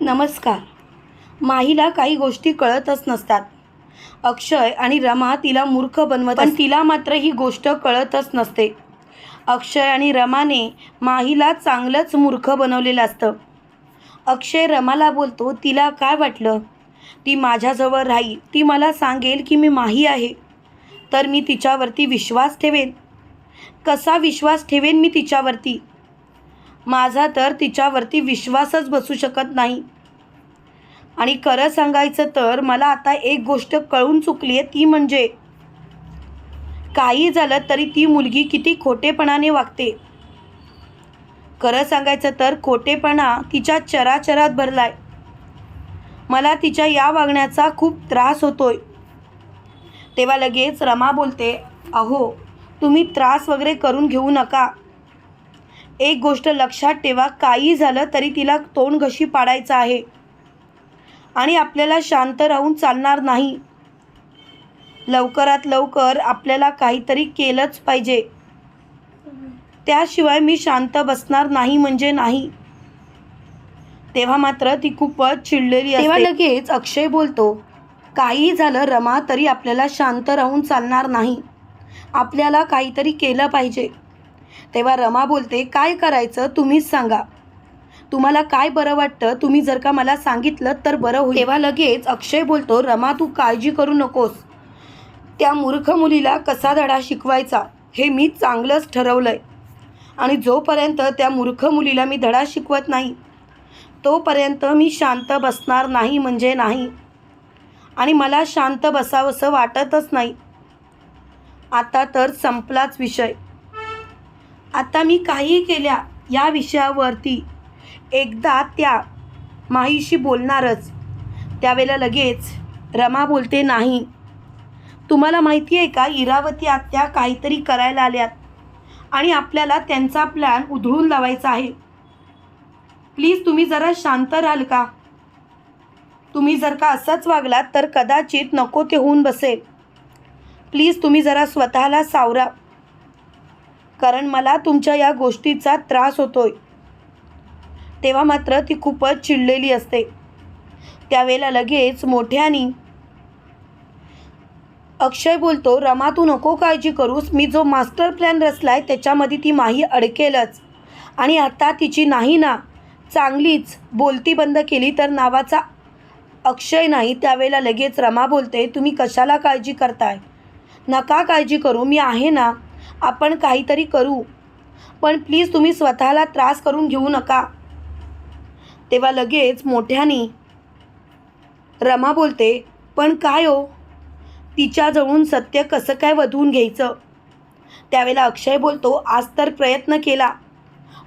नमस्कार. माहीला काही गोष्टी कळतच नसतात. अक्षय आणि रमा तिला मूर्ख बनवत पण तिला मात्र ही गोष्ट कळतच नसते. अक्षय आणि रमाने माहीला चांगलंच मूर्ख बनवलेलं असतं. अक्षय रमाला बोलतो तिला काय वाटलं? ती माझ्याजवळ राहील. ती मला सांगेल की मी माही आहे. तर मी तिच्यावरती विश्वास ठेवेन. कसा विश्वास ठेवेन मी तिच्यावरती? माझा तर तिच्यावरती विश्वासच बसू शकत नाही. आणि खरं सांगायचं तर मला आता एक गोष्ट कळून चुकली आहे ती म्हणजे काही झालं तरी ती मुलगी किती खोटेपणाने वागते. खरं सांगायचं तर खोटेपणा तिच्या चराचरात भरलाय. मला तिच्या या वागण्याचा खूप त्रास होतोय. तेव्हा लगेच रमा बोलते अहो तुम्ही त्रास वगैरे करून घेऊ नका. एक गोष्ट लक्षात ठेवा काही झालं तरी तिला तोंड घशी पाडायचं आहे. आणि आपल्याला शांत राहून चालणार नाही. लवकरात लवकर आपल्याला काहीतरी केलंच पाहिजे. त्याशिवाय मी शांत बसणार नाही म्हणजे नाही. तेव्हा मात्र ती खूपच चिडलेली तेव्हा लगेच अक्षय बोलतो काही झालं रमा तरी आपल्याला शांत राहून चालणार नाही. आपल्याला काहीतरी केलं पाहिजे. तेव्हा रमा बोलते काय करायचं? तुम्हीच सांगा. तुम्हाला काय बरं वाटतं? तुम्ही जर का मला सांगितलं तर बरं होईल. तेव्हा लगेच अक्षय बोलतो रमा तू काळजी करू नकोस. त्या मूर्ख मुलीला कसा धडा शिकवायचा? हे मी चांगलंच ठरवलं आहे आणि जोपर्यंत त्या मूर्ख मुलीला मी धडा शिकवत नाही तोपर्यंत मी शांत बसणार नाही म्हणजे नाही. आणि मला शांत बसावंसं वाटतच नाही. आता तर संपलाच विषय. आता मी काही केल्या या विषयावरती. एकदा त्या माहीशी बोलणारच. त्यावेळेला लगेच रमा बोलते नाही. तुम्हाला माहिती आहे का इरावती आत्या काहीतरी करायला आल्यात आणि आपल्याला त्यांचा प्लॅन उधळून लावायचा आहे. प्लीज तुम्ही जरा शांत राहाल का? तुम्ही जर का असंच वागलात तर कदाचित नको ते होऊन बसेल. प्लीज तुम्ही जरा स्वतःला सावरा. कारण मला तुमच्या या गोष्टीचा त्रास होतोय. तेव्हा मात्र ती खूपच चिडलेली असते. त्यावेळेला लगेच मोठ्यानी अक्षय बोलतो रमा तू नको काळजी करूस. मी जो मास्टर प्लॅन रचलाय त्याच्यामध्ये ती माही अडकेलच. आणि आता तिची नाही ना. चांगलीच बोलती बंद केली तर नावाचा अक्षय नाही. त्यावेळेला लगेच रमा बोलते तुम्ही कशाला काळजी करताय? नका काळजी करू. मी आहे ना आपण काहीतरी करू. पण प्लीज तुम्ही स्वतःला त्रास करून घेऊ नका. तेव्हा लगेच मोठ्यानी रमा बोलते पण काय हो? तिच्याजवळून सत्य कसं काय वधवून घ्यायचं? त्यावेळेला अक्षय बोलतो आज तर प्रयत्न केला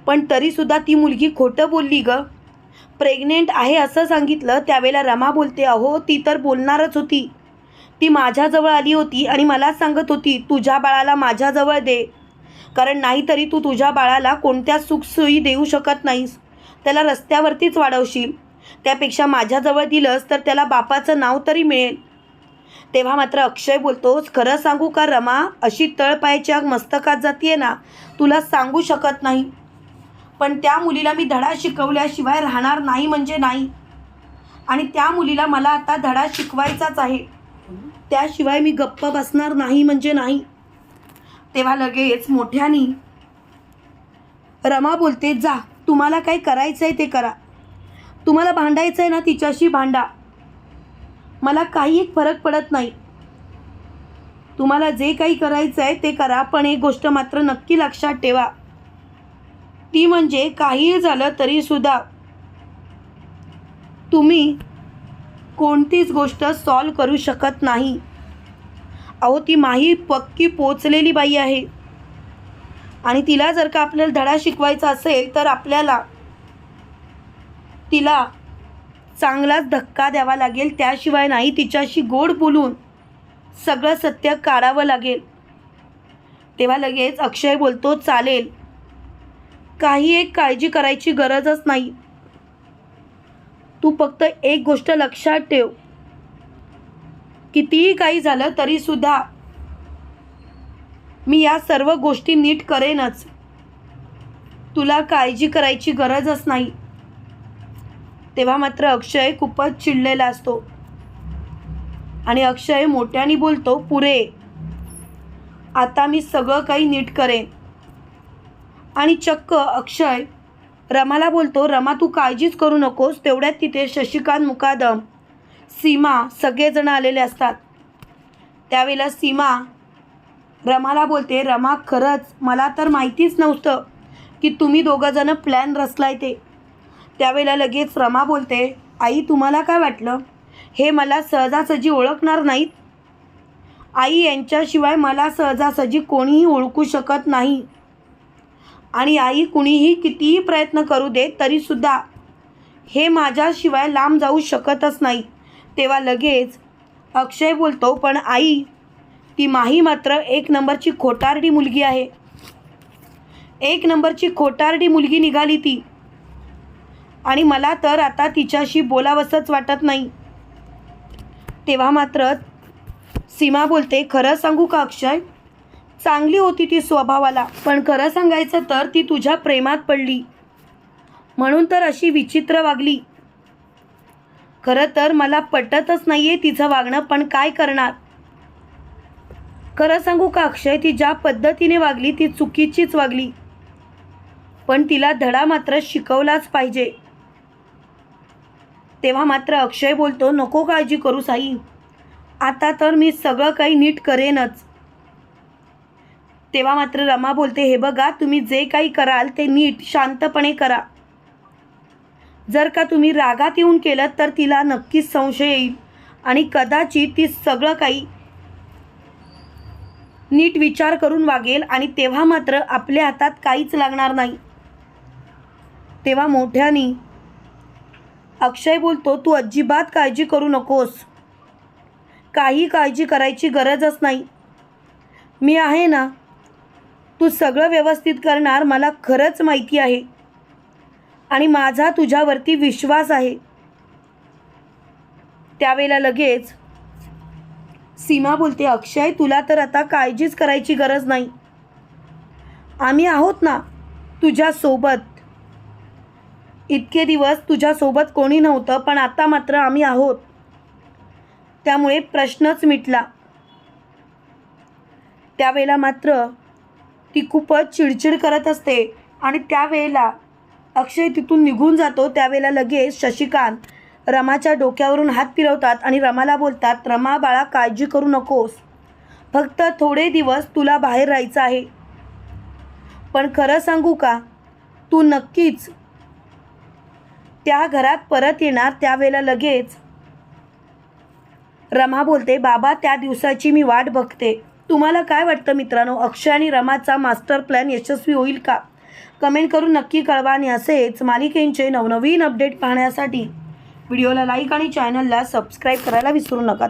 पण तरीसुद्धा ती मुलगी खोटं बोलली ग. प्रेग्नेंट आहे असं सांगितलं त्यावेळेला रमा बोलते अहो ती तर बोलणारच होती. ती माझ्याजवळ आली होती आणि मला सांगत होती तुझ्या बाळाला माझ्याजवळ दे. कारण नाहीतरी तू तुझ्या बाळाला कोणत्या सुखसोयी देऊ शकत नाहीस. त्याला रस्त्यावरतीच वाढवशील. त्यापेक्षा माझ्याजवळ दिलंस तर त्याला बापाचं नाव तरी मिळेल. तेव्हा मात्र अक्षय बोलतोस खरं सांगू का रमा? अशी तळपायच्या मस्तकात जातीये ना. तुला सांगू शकत नाही. पण त्या मुलीला मी धडा शिकवल्याशिवाय राहणार नाही म्हणजे नाही. आणि त्या मुलीला मला आता धडा शिकवायचाच आहे. त्याशिवाय मी गप्प बसणार नाही म्हणजे नाही. तेव्हा लगेच मोठ्यानी रमा बोलते जा तुम्हाला काय करायचं आहे ते करा. तुम्हाला भांडायचं आहे ना तिच्याशी भांडा. मला काही एक फरक पडत नाही. तुम्हाला जे काही करायचं आहे ते करा पण एक गोष्ट मात्र नक्की लक्षात ठेवा. ती म्हणजे काहीही झालं तरीसुद्धा तुम्ही कोणतीच गोष्ट सॉल्व करू शकत नाही. अहो ती माही पक्की पोचलेली बाई आहे. आणि तिला जर का आपल्याला धडा शिकवायचा असेल तर आपल्याला तिला चांगलाच धक्का द्यावा लागेल. त्याशिवाय नाही तिच्याशी गोड बोलून सगळं सत्य काढावं लागेल. तेव्हा लगेच अक्षय बोलतो चालेल. काही एक काळजी करायची गरजच नाही. तू फक्त एक गोष्ट लक्षात ठेव. कितीही काही झालं तरीसुद्धा मी या सर्व गोष्टी नीट करेनच. तुला काळजी करायची गरजच नाही. तेव्हा मात्र अक्षय खूपच चिडलेला असतो. आणि अक्षय मोठ्याने बोलतो पुरे आता मी सगळं काही नीट करेन. आणि चक्क अक्षय रमाला बोलतो रमा तू काळजीच करू नकोस तेवढ्यात तिथे शशिकांत मुकादम सीमा सगळेजण आलेले असतात. त्यावेळेला सीमा रमाला बोलते रमा खरंच मला तर माहितीच नव्हतं की तुम्ही दोघंजणं प्लॅन रचलाय ते. त्यावेळेला लगेच रमा बोलते आई तुम्हाला काय वाटलं? हे मला सहजासहजी ओळखणार नाहीत. आई यांच्याशिवाय मला सहजासहजी कोणीही ओळखू शकत नाही. आणि आई कुणीही कितीही प्रयत्न करू दे तरीसुद्धा हे माझ्याशिवाय लांब जाऊ शकतच नाही. तेव्हा लगेच अक्षय बोलतो पण आई ती माही मात्र एक नंबरची खोटारडी मुलगी आहे. एक नंबरची खोटारडी मुलगी निघाली ती. आणि मला तर आता तिच्याशी बोलावंसंच वाटत नाही. तेव्हा मात्र सीमा बोलते खरं सांगू का अक्षय? चांगली होती ती स्वभावाला. पण खरं सांगायचं तर ती तुझ्या प्रेमात पडली. म्हणून तर अशी विचित्र वागली. खरं तर मला पटतच नाही आहे तिचं वागणं पण काय करणार? खरं सांगू का अक्षय? ती ज्या पद्धतीने वागली ती चुकीचीच वागली. पण तिला धडा मात्र शिकवलाच पाहिजे. तेव्हा मात्र अक्षय बोलतो नको काळजी करू साई. आता तर मी सगळं काही नीट करेनच. तेव्हा मात्र रमा बोलते हे बघा तुम्ही जे काही कराल ते नीट शांतपणे करा. जर का तुम्ही रागात येऊन केलं तर तिला नक्कीच संशय येईल आणि कदाचित ती सगळं काही नीट विचार करून वागेल आणि तेव्हा मात्र आपल्या हातात काहीच लागणार नाही. तेव्हा मोठ्यानी अक्षय बोलतो तू अजिबात काळजी करू नकोस. काही काळजी करायची गरजच नाही. मी आहे ना तू सगळं व्यवस्थित करणार मला खरंच माहिती आहे. आणि माझा तुझ्यावरती विश्वास आहे. त्यावेळेला लगेच सीमा बोलते अक्षय तुला तर आता काळजीच करायची गरज नाही. आम्ही आहोत ना तुझ्यासोबत. इतके दिवस तुझ्यासोबत कोणी नव्हतं पण आता मात्र आम्ही आहोत. त्यामुळे प्रश्नच मिटला. त्यावेळेला मात्र ती खूपच चिडचिड करत असते. आणि त्यावेळेला अक्षय तिथून निघून जातो. त्यावेळेला लगेच शशिकांत रमाच्या डोक्यावरून हात फिरवतात आणि रमाला बोलतात रमा बाळा काळजी करू नकोस. फक्त थोडे दिवस तुला बाहेर राहायचं आहे. पण खरं सांगू का? तू नक्कीच त्या घरात परत येणार. त्यावेळेला लगेच रमा बोलते बाबा त्या दिवसाची मी वाट बघते. तुम्हाला काय वाटतं मित्रांनो? अक्षय आणि रमाचा मास्टर प्लॅन यशस्वी होईल का? कमेंट करून नक्की कळवा आणि असेच मालिकेंचे नवनवीन अपडेट पाहण्यासाठी व्हिडिओला लाईक आणि चॅनलला सबस्क्राईब करायला विसरू नका.